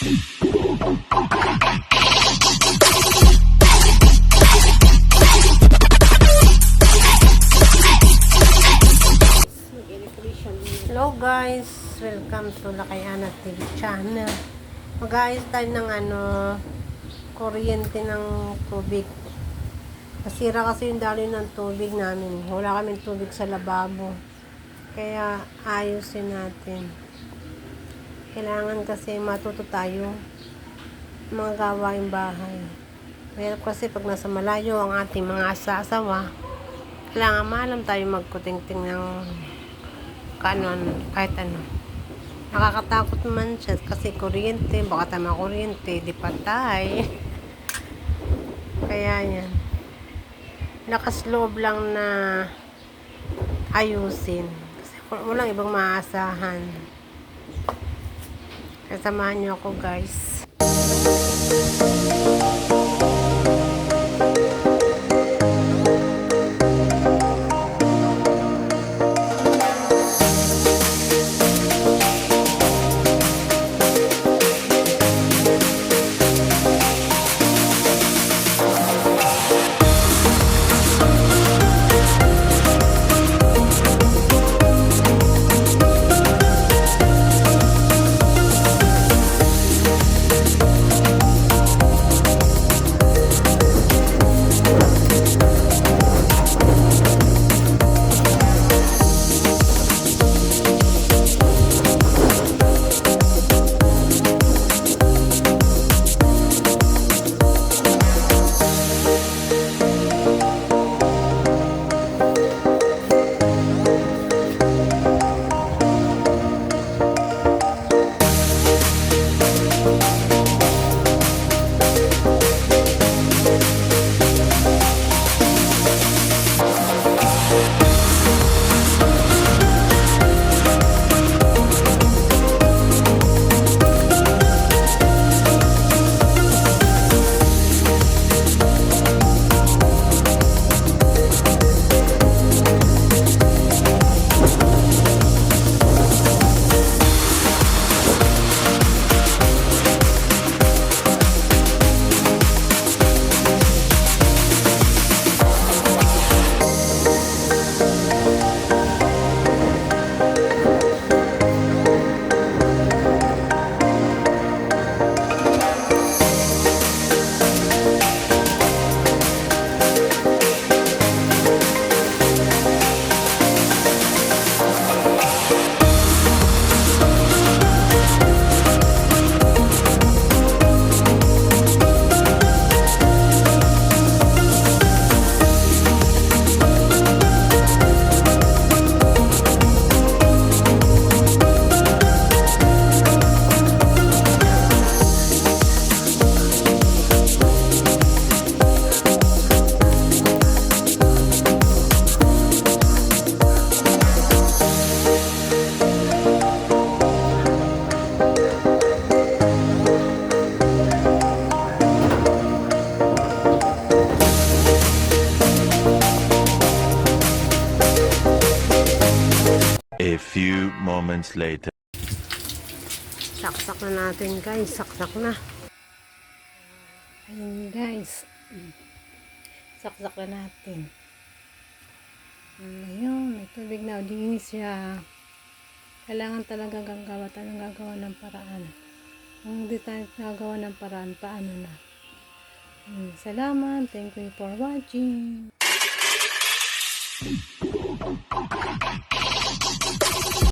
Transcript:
Hello guys, welcome to Lakay Ana TV channel. Mag-aayos tayo ng ano, kuryente ng tubig. Nasira kasi yung daloy ng tubig namin. Wala kaming tubig sa lababo. Kaya ayusin natin. Kailangan kasi matuto tayo mga gawaing bahay. Mahirap kasi pag nasa malayo ang ating mga asawa, kailangan maalam tayo magkutingting ng kanon, kahit ano. Nakakatakot naman siya kasi kuryente, baka tama kuryente, di patay. Kaya yan. Lakas loob lang na ayusin. Kasi walang ibang maasahan. Kaya samahan niyo ako guys. A few moments later. Saksak na natin guys. Saksak na. Ayun guys. Saksak na natin. Ayun. May tubig na. Dinis siya. Kailangan talaga gagawa tayo ng gagawa ng paraan. Kung hindi tayo gagawa ng paraan, paano na? Hmm, Salamat. Thank you for watching.